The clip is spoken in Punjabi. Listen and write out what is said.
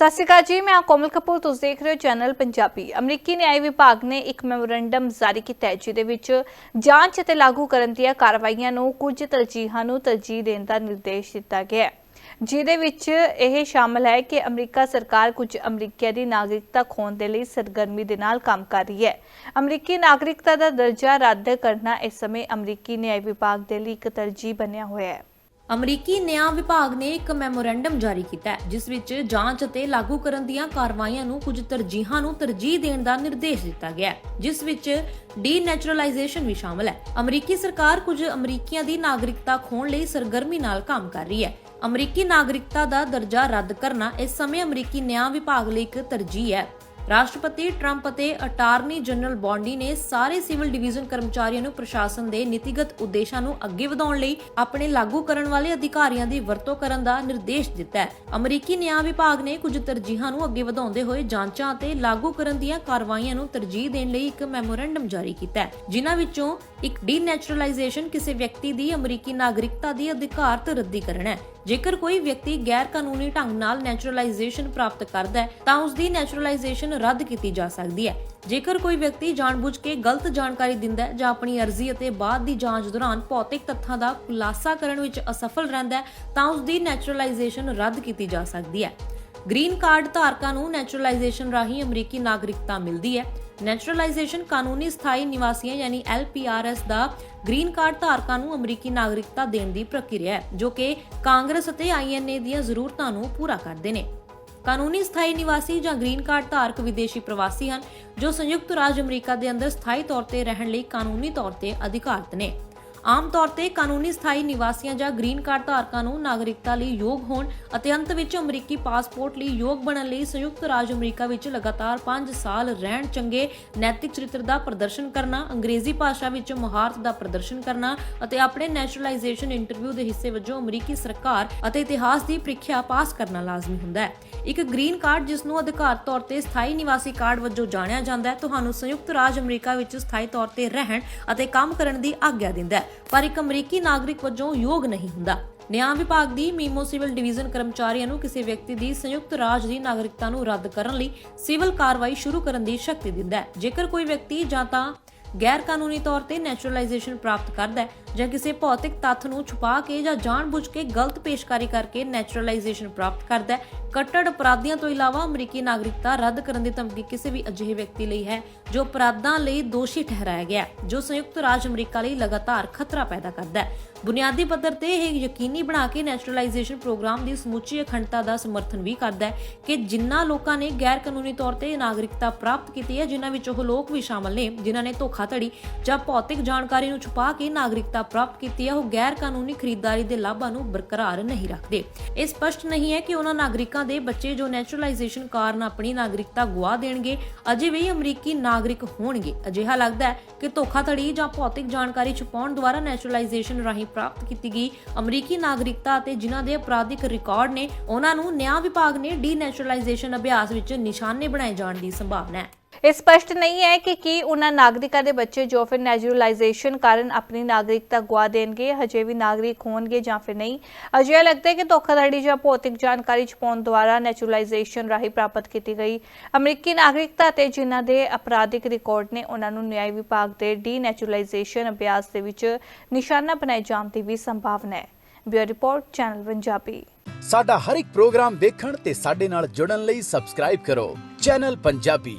ਸਤਿ ਸ਼੍ਰੀ ਅਕਾਲ ਜੀ, ਮੈਂ ਕੋਮਲ ਕਪੂਰ, ਤੁਸੀਂ ਦੇਖ ਰਹੇ ਹੋ ਚੈਨਲ ਪੰਜਾਬੀ। ਅਮਰੀਕੀ ਨਿਆਇ ਵਿਭਾਗ ਨੇ ਇੱਕ ਮੈਮੋਰੈਂਡਮ ਜਾਰੀ ਕੀਤਾ ਹੈ, ਜਿਹਦੇ ਵਿੱਚ ਜਾਂਚ ਅਤੇ ਲਾਗੂ ਕਰਨ ਦੀਆਂ ਕਾਰਵਾਈਆਂ ਨੂੰ ਕੁਝ ਤਰਜੀਹਾਂ ਨੂੰ ਤਰਜੀਹ ਦੇਣ ਦਾ ਨਿਰਦੇਸ਼ ਦਿੱਤਾ ਗਿਆ ਹੈ। ਜਿਹਦੇ ਵਿੱਚ ਇਹ ਸ਼ਾਮਲ ਹੈ ਕਿ ਅਮਰੀਕਾ ਸਰਕਾਰ ਕੁਝ ਅਮਰੀਕੀਆਂ ਦੀ ਨਾਗਰਿਕਤਾ ਖੋਣ ਦੇ ਲਈ ਸਰਗਰਮੀ ਦੇ ਨਾਲ ਕੰਮ ਕਰ ਰਹੀ ਹੈ। ਅਮਰੀਕੀ ਨਾਗਰਿਕਤਾ ਦਾ ਦਰਜਾ ਰੱਦ ਕਰਨਾ ਇਸ ਸਮੇਂ ਅਮਰੀਕੀ ਨਿਆਇ ਵਿਭਾਗ ਦੇ ਲਈ ਇੱਕ ਤਰਜੀਹ ਬਣਿਆ ਹੋਇਆ ਹੈ। ਅਮਰੀਕੀ ਨਿਆਂ ਵਿਭਾਗ ਨੇ ਇੱਕ ਮੈਮੋਰੈਂਡਮ ਜਾਰੀ ਕੀਤਾ ਹੈ, ਜਿਸ ਵਿੱਚ ਜਾਂਚ ਅਤੇ ਲਾਗੂ ਕਰਨ ਦੀਆਂ ਕਾਰਵਾਈਆਂ ਨੂੰ ਕੁਝ ਤਰਜੀਹਾਂ ਨੂੰ ਤਰਜੀਹ ਦੇਣ ਦਾ ਨਿਰਦੇਸ਼ ਦਿੱਤਾ ਗਿਆ ਹੈ, ਜਿਸ ਵਿੱਚ ਡੀਨੈਚੁਰਲਾਈਜੇਸ਼ਨ ਵੀ ਸ਼ਾਮਲ ਹੈ। ਅਮਰੀਕੀ ਸਰਕਾਰ ਕੁਝ ਅਮਰੀਕੀਆਂ ਦੀ ਨਾਗਰਿਕਤਾ ਖੋਣ ਲਈ ਸਰਗਰਮੀ ਨਾਲ ਕੰਮ ਕਰ ਰਹੀ ਹੈ। ਅਮਰੀਕੀ ਨਾਗਰਿਕਤਾ ਦਾ ਦਰਜਾ ਰੱਦ ਕਰਨਾ ਇਸ ਸਮੇਂ ਅਮਰੀਕੀ ਨਿਆਂ ਵਿਭਾਗ ਲਈ ਇੱਕ ਤਰਜੀਹ ਹੈ। ਰਾਸ਼ਟਰਪਤੀ ਟਰੰਪ ਅਤੇ ਅਟਾਰਨੀ ਜਨਰਲ ਬੌਂਡੀ ਨੇ ਸਾਰੇ ਸਿਵਲ ਡਿਵੀਜ਼ਨ ਕਰਮਚਾਰੀਆਂ ਨੂੰ ਪ੍ਰਸ਼ਾਸਨ ਦੇ ਨੀਤੀਗਤ ਉਦੇਸ਼ਾਂ ਨੂੰ ਅੱਗੇ ਵਧਾਉਣ ਲਈ ਆਪਣੇ ਲਾਗੂ ਕਰਨ ਵਾਲੇ ਅਧਿਕਾਰੀਆਂ ਦੀ ਵਰਤੋਂ ਕਰਨ ਦਾ ਨਿਰਦੇਸ਼ ਦਿੱਤਾ ਹੈ। ਅਮਰੀਕੀ ਨਿਆਂ ਵਿਭਾਗ ਨੇ ਕੁਝ ਤਰਜੀਹਾਂ ਨੂੰ ਅੱਗੇ ਵਧਾਉਂਦੇ ਹੋਏ ਜਾਂਚਾਂ ਅਤੇ ਲਾਗੂ ਕਰਨ ਦੀਆਂ ਕਾਰਵਾਈਆਂ ਨੂੰ ਤਰਜੀਹ ਦੇਣ ਲਈ ਇੱਕ ਮੈਮੋਰੈਂਡਮ ਜਾਰੀ ਕੀਤਾ ਹੈ। ਜਿਨ੍ਹਾਂ ਵਿੱਚੋਂ ਇੱਕ ਡੀਨੈਚੁਰਲਾਈਜੇਸ਼ਨ ਕਿਸੇ ਵਿਅਕਤੀ ਦੀ ਅਮਰੀਕੀ ਨਾਗਰਿਕਤਾ ਦੀ ਅਧਿਕਾਰਤ ਰੱਦੀ ਕਰਨਾ ਹੈ। ਜੇਕਰ ਕੋਈ ਵਿਅਕਤੀ ਗੈਰ ਕਾਨੂੰਨੀ ਢੰਗ ਨਾਲ ਨੈਚੁਰਲਾਈਜੇਸ਼ਨ ਪ੍ਰਾਪਤ ਕਰਦਾ ਹੈ, ਤਾਂ ਉਸ ਦੀ ਨੈਚੁਰਲਾਈਜੇਸ਼ਨ ਰੱਦ ਕੀਤੀ ਜਾ ਸਕਦੀ ਹੈ। ਜੇਕਰ ਕੋਈ ਵਿਅਕਤੀ ਜਾਣਬੁੱਝ ਕੇ ਗਲਤ ਜਾਣਕਾਰੀ ਦਿੰਦਾ ਹੈ ਜਾਂ ਆਪਣੀ ਅਰਜ਼ੀ ਅਤੇ ਬਾਅਦ ਦੀ ਜਾਂਚ ਦੌਰਾਨ ਭੌਤਿਕ ਤੱਥਾਂ ਦਾ ਖੁਲਾਸਾ ਕਰਨ ਵਿੱਚ ਅਸਫਲ ਰਹਿੰਦਾ ਹੈ, ਤਾਂ ਉਸ ਦੀ ਨੈਚੁਰਲਾਈਜੇਸ਼ਨ ਰੱਦ ਕੀਤੀ ਜਾ ਸਕਦੀ ਹੈ। ਗ੍ਰੀਨ ਕਾਰਡ ਧਾਰਕਾਂ ਨੂੰ ਨੈਚੁਰਲਾਈਜੇਸ਼ਨ ਰਾਹੀਂ ਅਮਰੀਕੀ ਨਾਗਰਿਕਤਾ ਮਿਲਦੀ ਹੈ। ਨੈਚੁਰਲਾਈਜੇਸ਼ਨ ਕਾਨੂੰਨੀ ਸਥਾਈ ਨਿਵਾਸੀਆਂ ਯਾਨੀ LPRS ਦਾ ਗ੍ਰੀਨ ਕਾਰਡ ਧਾਰਕਾਂ ਨੂੰ ਅਮਰੀਕੀ ਨਾਗਰਿਕਤਾ ਦੇਣ ਦੀ ਪ੍ਰਕਿਰਿਆ ਹੈ, ਜੋ ਕਿ ਕਾਂਗਰਸ ਅਤੇ INA ਦੀਆਂ ਜ਼ਰੂਰਤਾਂ ਨੂੰ ਪੂਰਾ ਕਰਦੇ ਨੇ। ਕਾਨੂੰਨੀ ਸਥਾਈ ਨਿਵਾਸੀ ਜਾਂ ਗ੍ਰੀਨ ਕਾਰਡ ਧਾਰਕ ਵਿਦੇਸ਼ੀ ਪ੍ਰਵਾਸੀ ਹਨ, ਜੋ ਸੰਯੁਕਤ ਰਾਜ ਅਮਰੀਕਾ ਦੇ ਅੰਦਰ ਸਥਾਈ ਤੌਰ ਤੇ ਰਹਿਣ ਲਈ ਕਾਨੂੰਨੀ ਤੌਰ ਤੇ ਅਧਿਕਾਰਤ ਨੇ। ਆਮ ਤੌਰ ਤੇ ਕਾਨੂੰਨੀ ਸਥਾਈ ਨਿਵਾਸੀਆਂ ਜਾਂ ਗ੍ਰੀਨ ਕਾਰਡ ਧਾਰਕਾਂ ਨੂੰ ਨਾਗਰਿਕਤਾ ਲਈ ਯੋਗ ਹੋਣ ਅਤੇ ਅੰਤ ਵਿੱਚ ਅਮਰੀਕੀ ਪਾਸਪੋਰਟ ਲਈ ਯੋਗ ਬਣਨ ਲਈ ਸੰਯੁਕਤ ਰਾਜ ਅਮਰੀਕਾ ਵਿੱਚ ਲਗਾਤਾਰ 5 ਸਾਲ ਰਹਿਣ ਚੰਗੇ ਨੈਤਿਕ ਚਰਿੱਤਰ ਦਾ ਪ੍ਰਦਰਸ਼ਨ ਕਰਨਾ, ਅੰਗਰੇਜ਼ੀ ਭਾਸ਼ਾ ਵਿੱਚ ਮਹਾਰਤ ਦਾ ਪ੍ਰਦਰਸ਼ਨ ਕਰਨਾ ਅਤੇ ਆਪਣੇ ਨੈਚੁਰਲਾਈਜੇਸ਼ਨ ਇੰਟਰਵਿਊ ਦੇ ਹਿੱਸੇ ਵਜੋਂ ਅਮਰੀਕੀ ਸਰਕਾਰ ਅਤੇ ਇਤਿਹਾਸ ਦੀ ਪ੍ਰੀਖਿਆ ਪਾਸ ਕਰਨਾ ਲਾਜ਼ਮੀ ਹੁੰਦਾ ਹੈ। ਇੱਕ ਗ੍ਰੀਨ ਕਾਰਡ ਜਿਸ ਨੂੰ ਅਧਿਕਾਰਤ ਤੌਰ ਤੇ ਸਥਾਈ ਨਿਵਾਸੀ ਕਾਰਡ ਵਜੋਂ ਜਾਣਿਆ ਜਾਂਦਾ ਹੈ, ਤੁਹਾਨੂੰ ਸੰਯੁਕਤ ਰਾਜ ਅਮਰੀਕਾ ਵਿੱਚ ਸਥਾਈ ਤੌਰ ਤੇ ਰਹਿਣ ਅਤੇ ਕੰਮ ਕਰਨ ਦੀ ਆਗਿਆ ਦਿੰਦਾ ਹੈ। ਪਰ ਇੱਕ ਅਮਰੀਕੀ ਨਾਗਰਿਕ ਵਜੋਂ ਯੋਗ ਨਹੀਂ ਹੁੰਦਾ। ਨਿਆਂ ਵਿਭਾਗ ਦੀ ਮੀਮੋ ਸਿਵਲ ਡਿਵੀਜ਼ਨ ਕਰਮਚਾਰੀਆਂ ਨੂੰ ਕਿਸੇ ਵਿਅਕਤੀ ਦੀ ਸੰਯੁਕਤ ਰਾਜ ਦੀ ਨਾਗਰਿਕਤਾ ਨੂੰ ਰੱਦ ਕਰਨ ਲਈ ਸਿਵਲ ਕਾਰਵਾਈ ਸ਼ੁਰੂ ਕਰਨ ਦੀ ਸ਼ਕਤੀ ਦਿੰਦਾ ਹੈ। ਜੇਕਰ ਕੋਈ ਵਿਅਕਤੀ ਜਾਂ ਤਾਂ ਗੈਰ ਕਾਨੂੰਨੀ ਤੌਰ ਤੇ ਨੈਚੁਰਲਾਈਜੇਸ਼ਨ ਪ੍ਰਾਪਤ ਕਰਦਾ ਹੈ ਜਾਂ ਕਿਸੇ ਭੌਤਿਕ ਤੱਥ ਨੂੰ ਛੁਪਾ ਕੇ ਜਾਂ ਜਾਣਬੁੱਝ ਕੇ ਗਲਤ ਪੇਸ਼ਕਾਰੀ ਕਰਕੇ ਨੈਚੁਰਲਾਈਜੇਸ਼ਨ ਪ੍ਰਾਪਤ ਕਰਦਾ ਹੈ। ਕੱਟੜ ਅਪਰਾਧੀਆਂ ਤੋਂ ਇਲਾਵਾ ਅਮਰੀਕੀ ਨਾਗਰਿਕਤਾ ਰੱਦ ਕਰਨ ਦੀ ਧਮਕੀ ਕਿਸੇ ਵੀ ਅਜਿਹੇ ਵਿਅਕਤੀ ਲਈ ਹੈ ਜੋ ਅਪਰਾਧਾਂ ਲਈ ਦੋਸ਼ੀ ਠਹਿਰਾਇਆ ਗਿਆ ਜੋ ਸੰਯੁਕਤ ਰਾਜ ਅਮਰੀਕਾ ਲਈ ਲਗਾਤਾਰ ਖਤਰਾ ਪੈਦਾ ਕਰਦਾ ਹੈ। ਬੁਨਿਆਦੀ ਪੱਧਰ ਤੇ ਇਹ ਯਕੀਨੀ ਬਣਾ ਕੇ ਨੈਚੁਰਲਾਈਜੇਸ਼ਨ ਪ੍ਰੋਗਰਾਮ ਦੀ ਸਮੁੱਚੀ ਅਖੰਡਤਾ ਦਾ ਸਮਰਥਨ ਵੀ ਕਰਦਾ ਹੈ ਕਿ ਜਿਨ੍ਹਾਂ ਲੋਕਾਂ ਨੇ ਗੈਰ ਕਾਨੂੰਨੀ ਤੌਰ ਤੇ ਨਾਗਰਿਕਤਾ ਪ੍ਰਾਪਤ ਕੀਤੀ ਹੈ, ਜਿਨ੍ਹਾਂ ਵਿੱਚ ਉਹ ਲੋਕ ਵੀ ਸ਼ਾਮਲ ਨੇ, ਜਿਨ੍ਹਾਂ ਨੇ ਧੋਖਾਧੜੀ ਜਾਂ ਭੌਤਿਕ ਜਾਣਕਾਰੀ ਨੂੰ ਛੁਪਾ ਕੇ ਨਾਗਰਿਕਤਾ ਪ੍ਰਾਪਤ ਕੀਤੀ ਹੈ, ਉਹ ਗੈਰ ਕਾਨੂੰਨੀ ਖਰੀਦਦਾਰੀ ਦੇ ਲਾਭਾਂ ਨੂੰ ਬਰਕਰਾਰ ਨਹੀਂ ਰੱਖਦੇ। ਇਹ ਸਪਸ਼ਟ ਨਹੀਂ ਹੈ ਕਿ ਉਹਨਾਂ ਨਾਗਰਿਕਾਂ ਦੇ ਬੱਚੇ ਜੋ ਨੈਚੁਰਲਾਈਜੇਸ਼ਨ ਕਾਰਨ ਆਪਣੀ ਨਾਗਰਿਕਤਾ ਗਵਾ ਦੇਣਗੇ, ਅਜੇ ਵੀ ਅਮਰੀਕੀ ਨਾਗਰਿਕ ਹੋਣਗੇ। ਅਜਿਹਾ ਲੱਗਦਾ ਹੈ ਕਿ ਧੋਖਾਧੜੀ ਜਾਂ ਭੌਤਿਕ ਜਾਣਕਾਰੀ ਛੁਪਾਉਣ ਦੁਆਰਾ ਨੈਚੁਰਲਾਈਜੇਸ਼ਨ ਰਾਹੀਂ ਪ੍ਰਾਪਤ ਕੀਤੀ ਗਈ। ਅਮਰੀਕੀ ਨਾਗਰਿਕਤਾ ਅਤੇ ਜਿਨ੍ਹਾਂ ਦੇ ਅਪਰਾਧਿਕ ਰਿਕਾਰਡ ਨੇ, ਉਹਨਾਂ ਨੂੰ ਨਿਆਂ ਵਿਭਾਗ ਨੇ ਡੀਨੈਚੁਰਲਾਈਜੇਸ਼ਨ ਅਭਿਆਸ ਵਿੱਚ ਨਿਸ਼ਾਨੇ ਬਣਾਏ ਜਾਣ ਦੀ ਸੰਭਾਵਨਾ ਹੈ। ਇਹ ਸਪਸ਼ਟ ਨਹੀਂ ਹੈ ਕਿ ਕੀ ਉਹਨਾਂ ਨਾਗਰਿਕਾਂ ਦੇ ਬੱਚੇ ਜੋ ਫਿਰ ਨੈਚੁਰਲਾਈਜੇਸ਼ਨ ਕਾਰਨ ਆਪਣੀ ਨਾਗਰਿਕਤਾ ਗਵਾ ਦੇਣਗੇ, ਹਜੇ ਵੀ ਨਾਗਰਿਕ ਹੋਣਗੇ ਜਾਂ ਫਿਰ ਨਹੀਂ। ਅਜਿਹਾ ਲੱਗਦਾ ਹੈ ਕਿ ਧੋਖਾਧੜੀ ਜਾਂ ਭੌਤਿਕ ਜਾਣਕਾਰੀ ਛੁਪਾਉਣ ਦੁਆਰਾ ਨੈਚੁਰਲਾਈਜੇਸ਼ਨ ਰਾਹੀਂ ਪ੍ਰਾਪਤ ਕੀਤੀ ਗਈ। ਅਮਰੀਕੀ ਨਾਗਰਿਕਤਾ ਤੇ ਜਿਨ੍ਹਾਂ ਦੇ ਅਪਰਾਧਿਕ ਰਿਕਾਰਡ ਨੇ ਉਹਨਾਂ ਨੂੰ ਨਿਆਂ ਵਿਭਾਗ ਦੇ ਡੀਨੈਚੁਰਲਾਈਜੇਸ਼ਨ ਅਭਿਆਸ ਦੇ ਵਿੱਚ ਨਿਸ਼ਾਨਾ ਬਣਾਏ ਜਾਣ ਦੀ ਵੀ ਸੰਭਾਵਨਾ ਹੈ। Bureau report, Channel Punjabi. ਸਾਡਾ ਹਰ ਇੱਕ ਪ੍ਰੋਗਰਾਮ ਦੇਖਣ ਤੇ ਸਾਡੇ ਨਾਲ ਜੁੜਨ ਲਈ ਸਬਸਕ੍ਰਾਈਬ ਕਰੋ। ਚੈਨਲ ਪੰਜਾਬੀ।